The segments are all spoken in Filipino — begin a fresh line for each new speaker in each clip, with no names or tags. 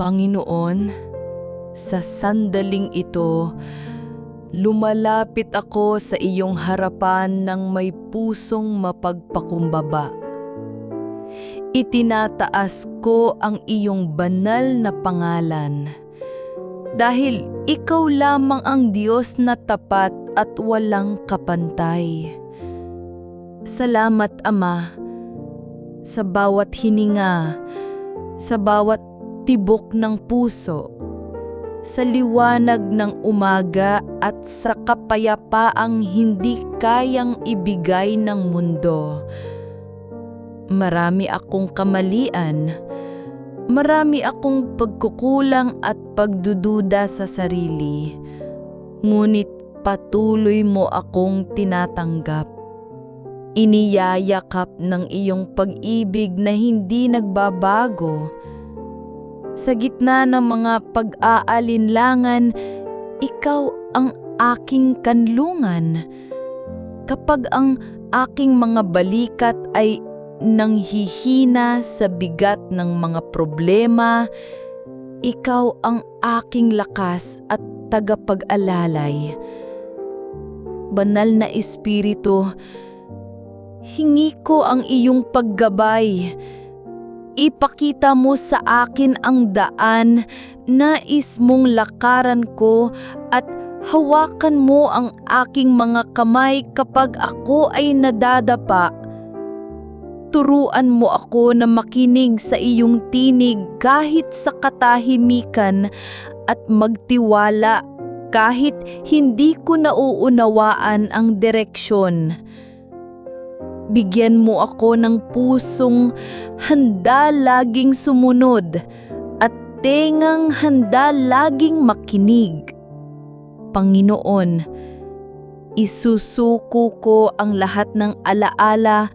Panginoon, sa sandaling ito, lumalapit ako sa iyong harapan ng may pusong mapagpakumbaba. Itinataas ko ang iyong banal na pangalan dahil ikaw lamang ang Diyos na tapat at walang kapantay. Salamat Ama sa bawat hininga, sa bawat tibok ng puso, sa liwanag ng umaga at sa kapayapaang hindi kayang ibigay ng mundo. Marami akong kamalian, marami akong pagkukulang at pagdududa sa sarili, ngunit patuloy mo akong tinatanggap. Iniyayakap ng iyong pag-ibig na hindi nagbabago. Sa gitna ng mga pag-aalinlangan, ikaw ang aking kanlungan. Kapag ang aking mga balikat ay nanghihina sa bigat ng mga problema, ikaw ang aking lakas at tagapag-alalay. Banal na Espiritu, hingi ko ang iyong paggabay. Ipakita mo sa akin ang daan, nais mong lakaran ko at hawakan mo ang aking mga kamay kapag ako ay nadadapa. Turuan mo ako na makinig sa iyong tinig kahit sa katahimikan at magtiwala kahit hindi ko nauunawaan ang direksyon. Bigyan mo ako ng pusong handa laging sumunod at tengang handa laging makinig. Panginoon, isusuko ko ang lahat ng alaala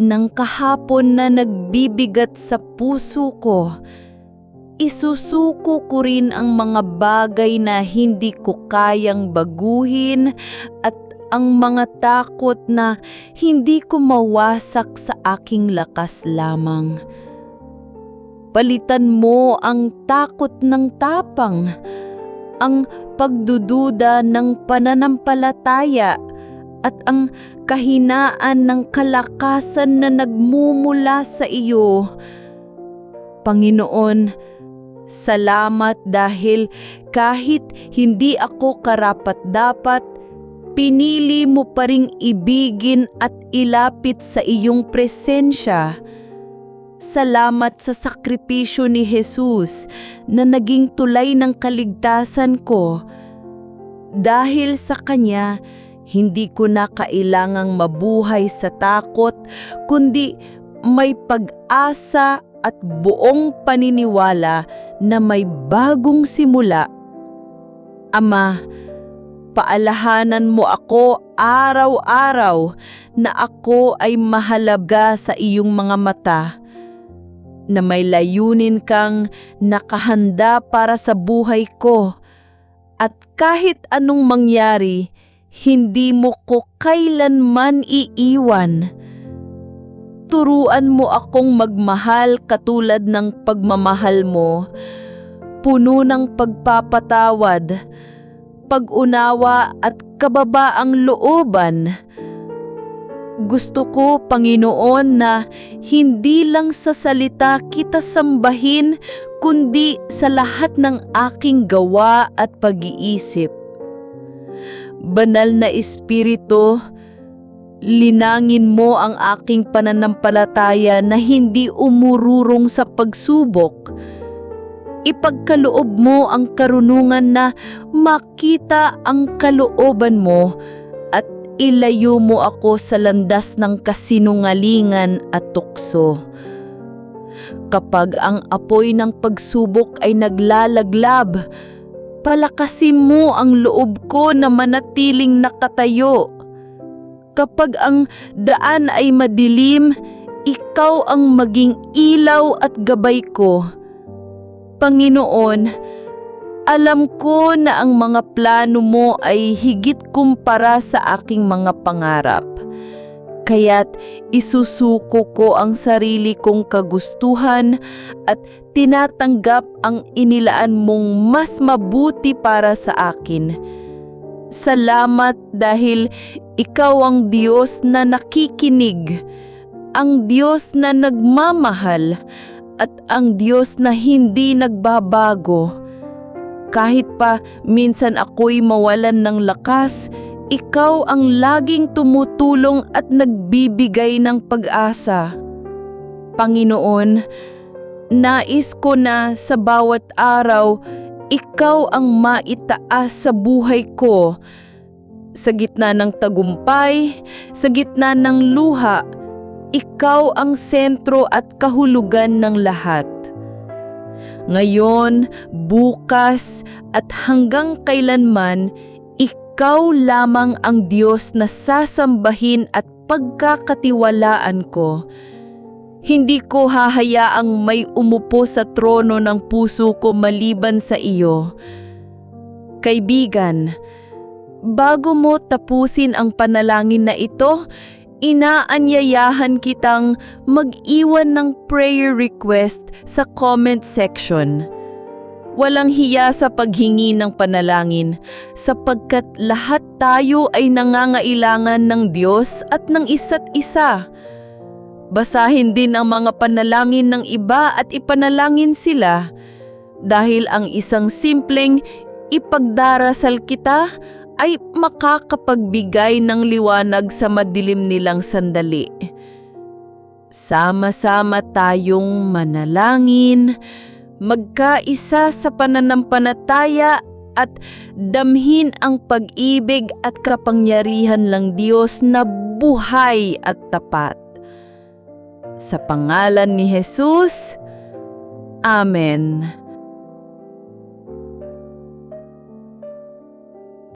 ng kahapon na nagbibigat sa puso ko. Isusuko ko rin ang mga bagay na hindi ko kayang baguhin at ang mga takot na hindi ko mawasak sa aking lakas lamang. Palitan mo ang takot ng tapang, ang pagdududa ng pananampalataya at ang kahinaan ng kalakasan na nagmumula sa iyo. Panginoon, salamat dahil kahit hindi ako karapat-dapat, pinili mo pa ring ibigin at ilapit sa iyong presensya. Salamat sa sakripisyo ni Jesus na naging tulay ng kaligtasan ko. Dahil sa Kanya, hindi ko na kailangang mabuhay sa takot, kundi may pag-asa at buong paniniwala na may bagong simula. Ama, paalahanan mo ako araw-araw na ako ay mahalaga sa iyong mga mata, na may layunin kang nakahanda para sa buhay ko, at kahit anong mangyari, hindi mo ko kailanman iiwan. Turuan mo akong magmahal katulad ng pagmamahal mo, puno ng pagpapatawad, pag-unawa at kababaang looban. Gusto ko, Panginoon, na hindi lang sa salita kita sambahin, kundi sa lahat ng aking gawa at pag-iisip. Banal na Espiritu, linangin mo ang aking pananampalataya na hindi umururong sa pagsubok, ipagkaloob mo ang karunungan na makita ang kalooban mo at ilayo mo ako sa landas ng kasinungalingan at tukso. Kapag ang apoy ng pagsubok ay naglalaglab, palakasin mo ang loob ko na manatiling nakatayo. Kapag ang daan ay madilim, ikaw ang maging ilaw at gabay ko Panginoon, alam ko na ang mga plano mo ay higit kumpara sa aking mga pangarap. Kaya't isusuko ko ang sarili kong kagustuhan at tinatanggap ang inilaan mong mas mabuti para sa akin. Salamat dahil ikaw ang Diyos na nakikinig, ang Diyos na nagmamahal, at ang Diyos na hindi nagbabago. Kahit pa minsan ako'y mawalan ng lakas, ikaw ang laging tumutulong at nagbibigay ng pag-asa. Panginoon, nais ko na sa bawat araw, ikaw ang maitaas sa buhay ko. Sa gitna ng tagumpay, sa gitna ng luha, ikaw ang sentro at kahulugan ng lahat. Ngayon, bukas, at hanggang kailanman, ikaw lamang ang Diyos na sasambahin at pagkakatiwalaan ko. Hindi ko hahayaang may umupo sa trono ng puso ko maliban sa iyo. Kaibigan, bago mo tapusin ang panalangin na ito, inaanyayahan kitang mag-iwan ng prayer request sa comment section. Walang hiya sa paghingi ng panalangin sapagkat lahat tayo ay nangangailangan ng Diyos at ng isa't isa. Basahin din ang mga panalangin ng iba at ipanalangin sila dahil ang isang simpleng ipagdarasal kita ay makakapagbigay ng liwanag sa madilim nilang sandali. Sama-sama tayong manalangin, magkaisa sa pananampalataya at damhin ang pag-ibig at kapangyarihan ng Diyos na buhay at tapat. Sa pangalan ni Jesus, Amen.